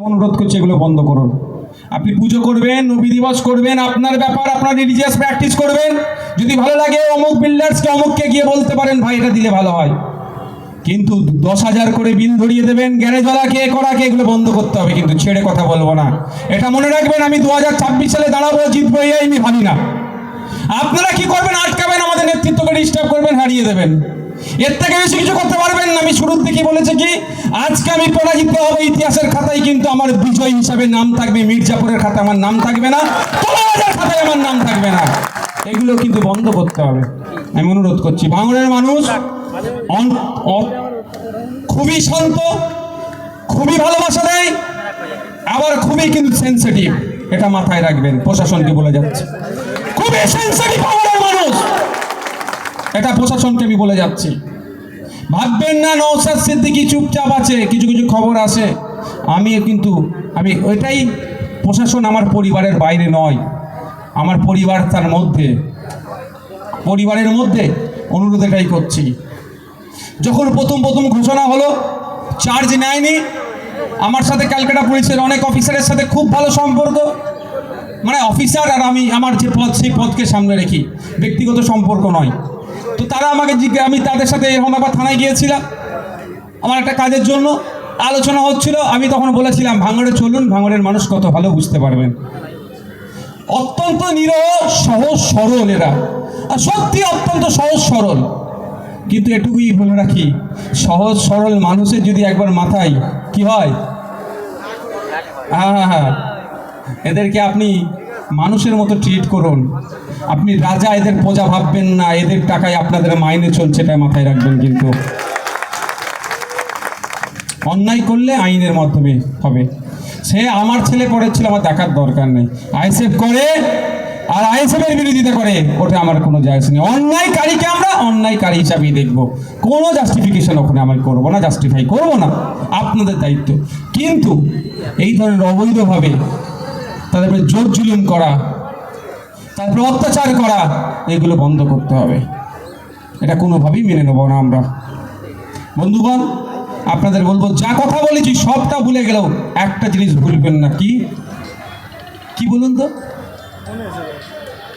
অনুরোধ করছি এগুলো বন্ধ করুন। আপনি পুজো করবেন, নবী দিবস করবেন, আপনার ব্যাপার, আপনার রিলিজিয়াস প্র্যাকটিস করবেন। যদি ভালো লাগে, অমুক বিল্ডার্সকে অমুককে গিয়ে বলতে পারেন, ভাই, এটা দিলে ভালো হয়। কিন্তু দশ হাজার করে বিল ধরিয়ে দেবেন গ্যারেজওয়ালাকে করাকে, এগুলো বন্ধ করতে হবে। কিন্তু ছেড়ে কথা বলব না। এটা মনে রাখবেন, আমি দু হাজার ছাব্বিশ সালে দাঁড়াবো, জিতবো, এই আমি ভাবি না। আপনারা কি করবেন, আটকাবেন, আমাদের নেতৃত্বকে ডিস্টার্ব করবেন, হারিয়ে দেবেন। এর থেকে বেশি কিছু করতে পারবেন না। আমি শুরুর থেকে বলেছি কি, আজকে আমি পরাজিত হবে ইতিহাসের খাতায়, কিন্তু আমার বিজয় হিসাবে নাম থাকবে মির্জাপুরের খাতায়, আমার নাম থাকবে না। খাতায় আমার নাম থাকবে না। এগুলো কিন্তু বন্ধ করতে হবে। আমি অনুরোধ করছি বাংলার মানুষ খুবই শান্ত, খুবই ভালোবাসা দেয়, আবার খুবই কিন্তু সেন্সিটিভ এটা মাথায় রাখবেন, প্রশাসনকে বলে যাচ্ছে। খুবই সেন্সিটিভ আমাদের মানুষ। এটা প্রশাসনকে আমি বলে যাচ্ছি। ভাববেন না নৌসাদ সিদ্দিকি চুপচাপ আছে, কিছু কিছু খবর আসে আমি কিন্তু, আমি ওইটাই প্রশাসন আমার পরিবারের বাইরে নয়, আমার পরিবার তার মধ্যে। পরিবারের মধ্যে অনুরোধ এটাই করছি। যখন প্রথম প্রথম ঘোষণা হলো চার্জ নেয়নি, আমার সাথে ক্যালকাটা পুলিশের অনেক অফিসারের সাথে খুব ভালো সম্পর্ক। মানে অফিসার আর আমি, আমার যে পদ, সেই পদকে সামনে রেখি, ব্যক্তিগত সম্পর্ক নয়। তো তারা আমাকে জিজ্ঞে আমি তাদের সাথে একবার থানায় গিয়েছিলাম। আমার একটা কাজের জন্য আলোচনা হচ্ছিল। আমি তখন বলেছিলাম, ভাঙড়ে চলুন, ভাঙড়ের মানুষ কত ভালো বুঝতে পারবেন। অত্যন্ত নিরহ, সহজ, সরল এরা। আর সত্যি অত্যন্ত সহজ, সরল। কিন্তু এটুকুই বলে রাখি, সহজ, সরল মানুষের যদি একবার মাথায় কি হয়? হ্যাঁ হ্যাঁ হ্যাঁ। এদেরকে আপনি মানুষের মতো ট্রিট করুন। আপনি রাজা, এদের প্রজা ভাববেন না, এদের টাকায় আপনাদের মাইনে চলছে এটা মাথায় রাখবেন কিন্তু। অন্যায় করলে আইনের মাধ্যমে হবে। সে আমার ছেলে করেছিল আমার দেখার দরকার নেই। আইসেফ করে, আর আইএসএফের বিরোধিতা করে, ওটা আমার কোনো আসে নেই। অন্যায়কারীকে আমরা অন্যায়কারী হিসাবেই দেখব। কোনো জাস্টিফিকেশন ওখানে আমি করব না জাস্টিফাই করব না। আপনাদের দায়িত্ব। কিন্তু এই ধরনের অবৈধভাবে তাদের জোর জুলুম করা তারপরে অত্যাচার করা, এগুলো বন্ধ করতে হবে। এটা কোনোভাবেই মেনে নেব না আমরা। বন্ধুগণ, আপনাদের বলব, যা কথা বলেছি সবটা ভুলে গেলেও একটা জিনিস ভুলবেন না। কি? কি বলুন তো?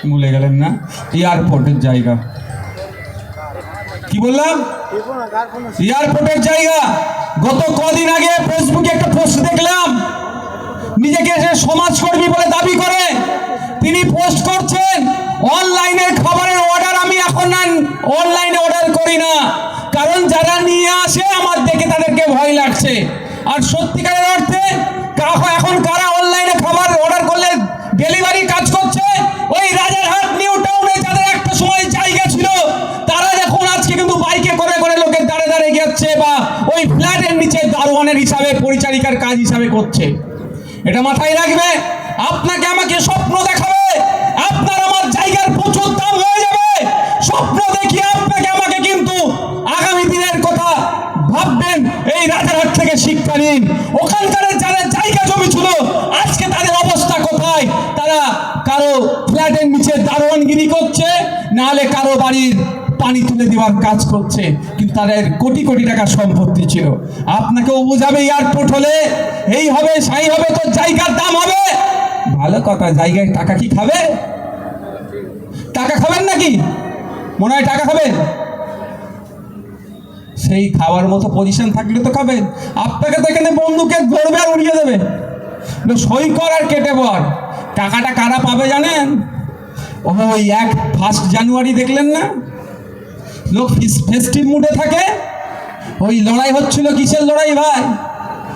ভুলে গেলেন না? এয়ারপোর্টের জায়গা। কি বললাম? এয়ারপোর্টের জায়গা। গত কদিন আগে ফেসবুকে একটা পোস্ট দেখলাম। নিজেকে সে সমাজকর্মী বলে দাবি করে, তিনি পোস্ট করছেন অনলাইনে খাবারের অর্ডার আমি এখন অনলাইনে অর্ডার করি না। কারণ যারা নিয়ে আসে, আমার দেখে তাদেরকে ভয় লাগছে। আর সত্যিকারের অর্থে এখন কারা অনলাইনে খাবার অর্ডার করলে ডেলিভারি কাজ করছে? ওই রাজারহাট নিউ টাউনে যাদের একটা সময় জায়গা ছিল, তারা দেখুন আজকে কিন্তু বাইকে করে করে লোকের দাঁড়ে দাঁড়িয়ে যাচ্ছে বা ওই ফ্ল্যাটের নিচে দারোয়ানের হিসাবে, পরিচারিকার কাজ হিসাবে করছে। এটা মাথায় রাখবে। আপনাকে আমাকে স্বপ্ন দেখাবে। আপনার আমার জায়গার প্রচুর দাম হয়ে যাবে। স্বপ্ন দেখিয়ে আপনাকে আমাকে কিন্তু আগামী দিনের কথা ভাববেন। এই রাজারহাট থেকে শিক্ষা নিন। ওখানকার যারা জায়গা জমি ছিল, আজকে তাদের অবস্থা কোথায়? তারা কারও ফ্ল্যাটের নিচে দারোয়ানগিরি করছে নাহলে কারও বাড়ির পানি তুলে দেওয়ার কাজ করছে, কিন্তু তাদের কোটি কোটি টাকা সম্পত্তি ছিল। আপনাকেও বোঝাবে, এয়ারপোর্ট হলে এই হবে, সাই হবে তো জায়গার দাম হবে। ভালো কথা, জায়গায় টাকা কি খাবে? টাকা খাবেন নাকি? মনে হয় টাকা খাবেন। সেই খাওয়ার মতো পজিশন থাকলে তো খাবেন। আপনাকে তো এখানে বন্দুকের ধরবে আর উড়িয়ে দেবে। সই কর আর কেটে পর। টাকাটা কারা পাবে জানেন? ওই এক ফার্স্ট জানুয়ারি দেখলেন না? লোক ফেস্টিভ মুডে থাকে? ওই লড়াই হচ্ছিল কিসের লড়াই ভাই?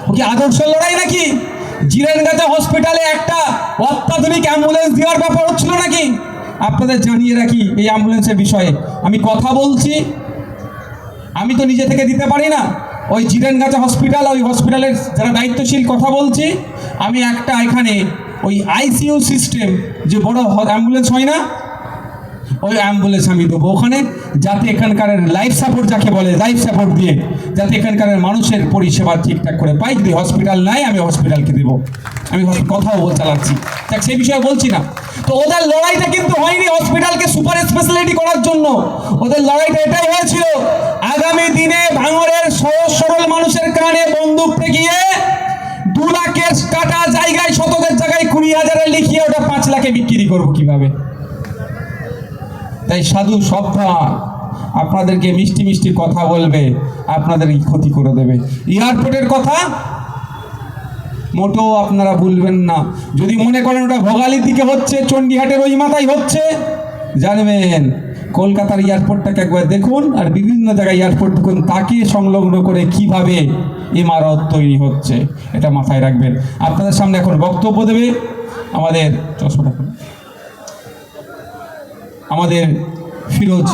ও কি আদর্শের লড়াই নাকি? জিরেনগাতে হসপিটালে একটা অত্যাধুনিক অ্যাম্বুলেন্স দেওয়ার ব্যাপার হচ্ছিল নাকি? আপনাদের জানিয়ে রাখি এই অ্যাম্বুলেন্সের বিষয়ে। আমি কথা বলছি। আমি তো নিজে থেকে দিতে পারি না। ওই জিরেনগাছা হসপিটাল ওই হসপিটালের যারা দায়িত্বশীল কথা বলছি, আমি একটা এখানে ওই আইসিইউ সিস্টেম যে বড় অ্যাম্বুলেন্স হয় না ওই অ্যাম্বুলেন্স আমি দেবো। ওখানে যাতে এখানকার লাইফ সাপোর্ট যাকে বলে লাইফ সাপোর্ট দিয়ে যাতে এখানকার মানুষের পরিষেবা ঠিকঠাক করে পাই। যদি হসপিটাল নাই, আমি হসপিটালকে দেবো। আমি কথাও চালাচ্ছি। দেখ সেই বিষয়ে বলছি না। তো ওদের লড়াইটা কিন্তু হয়নি হসপিটালকে সুপার স্পেশালিটি করার জন্য। ওদের লড়াইটা এটাই হয়েছিল, আগামী দিনে ভাঙরের সহজ সরল মানুষের কানে বন্দুক দু দু লাখের কাটা জায়গায়, শতকের জায়গায় কুড়ি হাজারে লিখিয়ে ওটা পাঁচ লাখে বিক্রি করব কীভাবে? তাই সাধু সভ্যা আপনাদেরকে মিষ্টি মিষ্টি কথা বলবে আপনাদেরকে ক্ষতি করে দেবে। এয়ারপোর্টের কথা মোটেও আপনারা ভুলবেন না। যদি মনে করেন ওটা ভোগালির দিকে হচ্ছে, চণ্ডীহাটের ওই মাথায় হচ্ছে, জানবেন, কলকাতার এয়ারপোর্টটাকে একবার দেখুন আর বিভিন্ন জায়গায় এয়ারপোর্ট দেখুন, তাকে সংলগ্ন করে কীভাবে ইমারত তৈরি হচ্ছে, এটা মাথায় রাখবেন। আপনাদের সামনে এখন বক্তব্য দেবে আমাদের চশমা। আমাদের ফিরোজ